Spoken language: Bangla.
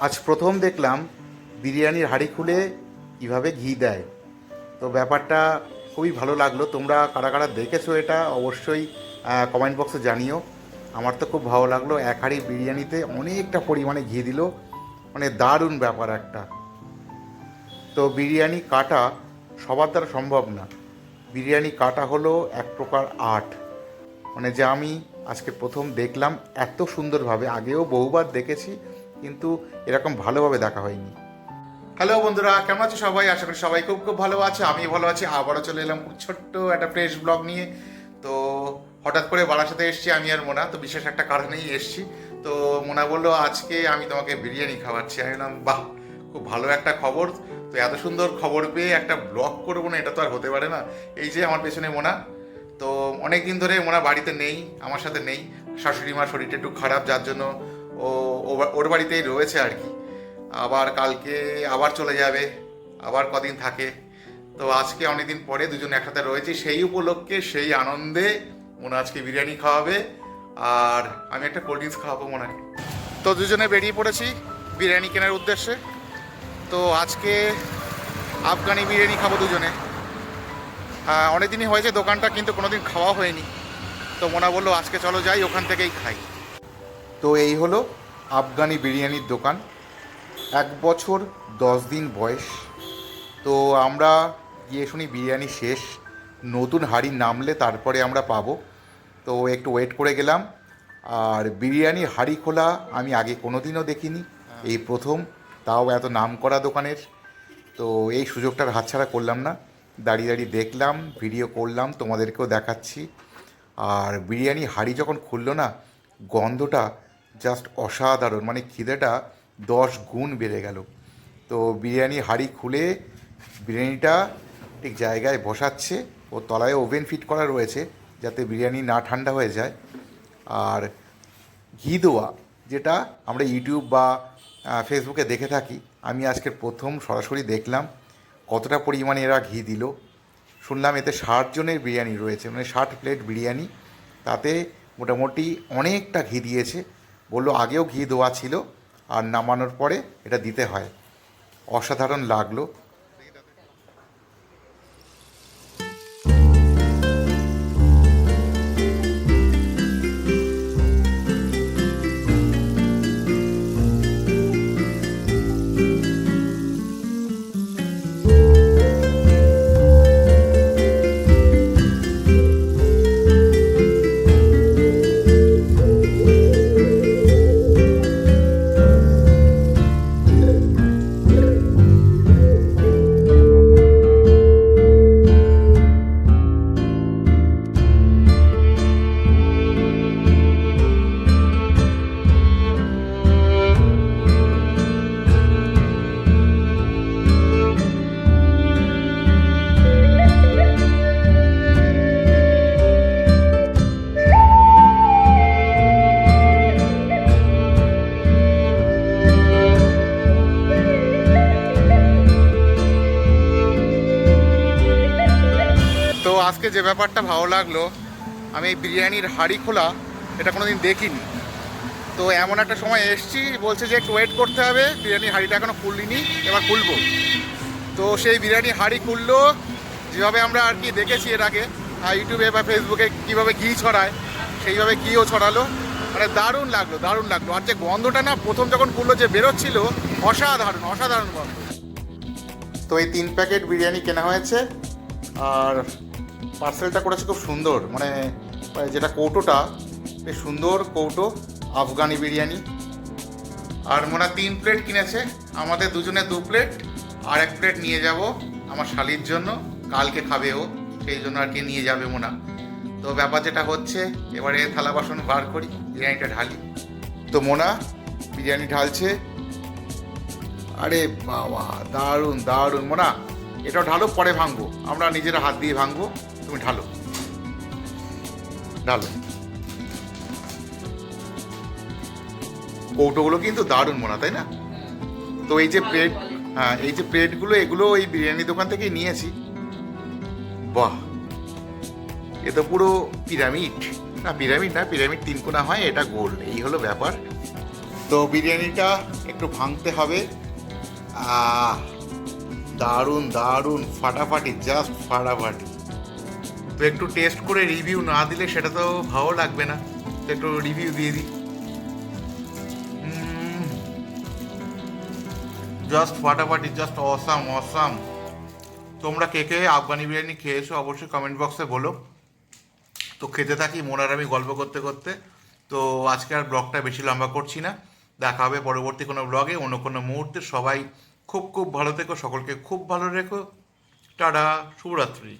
আজ প্রথম দেখলাম বিরিয়ানির হাঁড়ি খুলে কীভাবে ঘি দেয়। তো ব্যাপারটা খুবই ভালো লাগল। তোমরা কারা কারা দেখেছ এটা অবশ্যই কমেন্ট বক্সে জানিও। আমার তো খুব ভালো লাগল। এক হাঁড়ি বিরিয়ানিতে অনেকটা পরিমাণে ঘি দিল। মানে দারুণ ব্যাপার একটা। তো বিরিয়ানি কাটা সবার দ্বারা সম্ভব না। বিরিয়ানি কাটা হলো এক প্রকার আর্ট। মানে যে আমি আজকে প্রথম দেখলাম এত সুন্দরভাবে। আগেও বহুবার দেখেছি। কিন্তু এরকম ভালোভাবে দেখা হয়নি। হ্যালো বন্ধুরা, কেমন আছো সবাই? আশা করি সবাই খুব খুব ভালো আছে আমি ভালো আছি। আবারও চলে এলাম খুব ছোট্ট একটা ফ্রেশ ব্লগ নিয়ে। তো হঠাৎ করে বারাসাতে এসেছি, আমি আর মোনা, তো বিশেষ একটা কারণেই এসেছি। তো মোনা বলল, আজকে আমি তোমাকে বিরিয়ানি খাওয়াচ্ছি। আমি বললাম, বাহ, খুব ভালো একটা খবর। তো এত সুন্দর খবর পেয়ে একটা ব্লগ করব না, এটা তো আর হতে পারে না। এই যে আমার পেছনে মোনা। তো অনেক দিন ধরে মোনা বাড়িতে নেই, আমার সাথে নেই। শাশুড়ি মার শরীরটা একটু খারাপ, যার জন্য ও ওর বাড়িতেই রয়েছে আর কি। আবার কালকে আবার চলে যাবে আবার কদিন থাকে। তো আজকে অনেকদিন পরে দুজন একসাথে রয়েছি সেই উপলক্ষে সেই আনন্দে মনে আজকে বিরিয়ানি খাওয়াবে। আর আমি একটা কোল্ড ড্রিঙ্কস খাওয়াবো মনে হয়। তো দুজনে বেরিয়ে পড়েছি বিরিয়ানি কেনার উদ্দেশ্যে। তো আজকে আফগানি বিরিয়ানি খাব দুজনে। আহ, অনেকদিনই হয়েছে দোকানটা কিন্তু কোনোদিন খাওয়া হয়নি। তো মোনা বলল আজকে চলো যাই ওখান থেকেই খাই। তো এই হলো আফগানি বিরিয়ানির দোকান। এক বছর, দশ দিন বয়স। তো আমরা গিয়ে শুনি বিরিয়ানি শেষ। নতুন হাড়ি নামলে তারপরে আমরা পাবো। তো একটু ওয়েট করে গেলাম। আর বিরিয়ানি হাড়ি খোলা আমি আগে কোনোদিনও দেখিনি। এই প্রথম। তাও এত নাম করা দোকানের। তো এই সুযোগটার হাতছাড়া করলাম না। দাঁড়িয়ে দাঁড়িয়ে দেখলাম ভিডিও করলাম, তোমাদেরকেও দেখাচ্ছি। আর বিরিয়ানি হাড়ি যখন খুললো না, গন্ধটা জাস্ট অসাধারণ মানে খিদেটা দশ গুণ বেড়ে গেল। তো বিরিয়ানি হাড়ি খুলে বিরিয়ানিটা ঠিক জায়গায় বসাচ্ছে, ও তলায় ওভেন ফিট করা রয়েছে যাতে বিরিয়ানি না ঠান্ডা হয়ে যায়। আর ঘি দেওয়া যেটা আমরা ইউটিউব বা ফেসবুকে দেখে থাকি, আমি আজকের প্রথম সরাসরি দেখলাম কতটা পরিমাণে এরা ঘি দিল। শুনলাম এতে ষাট জনের বিরিয়ানি রয়েছে মানে ষাট প্লেট বিরিয়ানি, তাতে মোটামুটি অনেকটা ঘি দিয়েছে। বলল আগেও ঘি দেওয়া ছিল আর নামানোর পরে এটা দিতে হয়। অসাধারণ লাগল। আজকে যে ব্যাপারটা ভালো লাগল, আমি এই বিরিয়ানির হাড়ি খোলা এটা কোনোদিন দেখিনি। তো এমন একটা সময় এসছি, বলছে যে একটু ওয়েট করতে হবে বিরিয়ানির হাঁড়িটা এখনও খুললিনি এবার খুলবো। তো সেই বিরিয়ানি হাঁড়ি খুললো, যেভাবে আমরা আর কি দেখেছি এর আগে ইউটিউবে বা ফেসবুকে কীভাবে ঘি ছড়ায়, সেইভাবে ঘিও ছড়ালো। মানে দারুণ লাগল দারুণ লাগল। আর যে গন্ধটা না, প্রথম যখন খুললো যে বেরোচ্ছিল, অসাধারণ অসাধারণ গন্ধ। তো এই তিন প্যাকেট বিরিয়ানি কেনা হয়েছে, আর পার্সেলটা করেছে খুব সুন্দর। মানে যেটা কৌটোটা, বেশ সুন্দর কৌটো, আফগানি বিরিয়ানি। আর মোনা তিন প্লেট কিনেছে। আমাদের দুজনে দু প্লেট আর এক প্লেট নিয়ে যাব আমার শালির জন্য। কালকে খাবে ও, সেই জন্য আর কি নিয়ে যাবে মোনা তো ব্যাপার যেটা হচ্ছে, এবারে থালা বাসন বার করি, বিরিয়ানিটা ঢালি। তো মোনা, বিরিয়ানি ঢালছে। আরে বাবা, দারুণ দারুণ। মোনা এটাও ঢালো পরে ভাঙবো। আমরা নিজেরা হাত দিয়ে ভাঙবো তুমি ঢালো। ঢালো। কৌটোগুলো কিন্তু দারুণ মোনা তাই না? তো এই যে প্লেট হ্যাঁ এই যে প্লেটগুলো এগুলো ওই বিরিয়ানি দোকান থেকেই নিয়েছি। বাহ! এ তো পুরো পিরামিড। না পিরামিড না পিরামিড তিন কোনা হয় এটা গোল। এই হলো ব্যাপার। তো বিরিয়ানিটা একটু ভাঙতে হবে। আহ দারুণ দারুণ, ফাটাফাটি জাস্ট ফাটাফাটি। তো একটু টেস্ট করে রিভিউ না দিলে সেটা তো ভালো লাগবে না। তো একটু রিভিউ দিয়ে দিই। জাস্ট ফাটাফাটি জাস্ট অসাম অসাম তোমরা কে কে আফগানি বিরিয়ানি খেয়েছো অবশ্যই কমেন্ট বক্সে বলো। তো খেতে থাকি, মোনার আমি গল্প করতে করতে। তো আজকে আর ব্লগটা বেশি লম্বা করছি না। দেখা হবে পরবর্তী কোনো ব্লগে, অন্য কোনো মুহূর্তে। সবাই খুব খুব ভালো থেকো সকলকে খুব ভালো রেখো। টাটা শুভরাত্রি।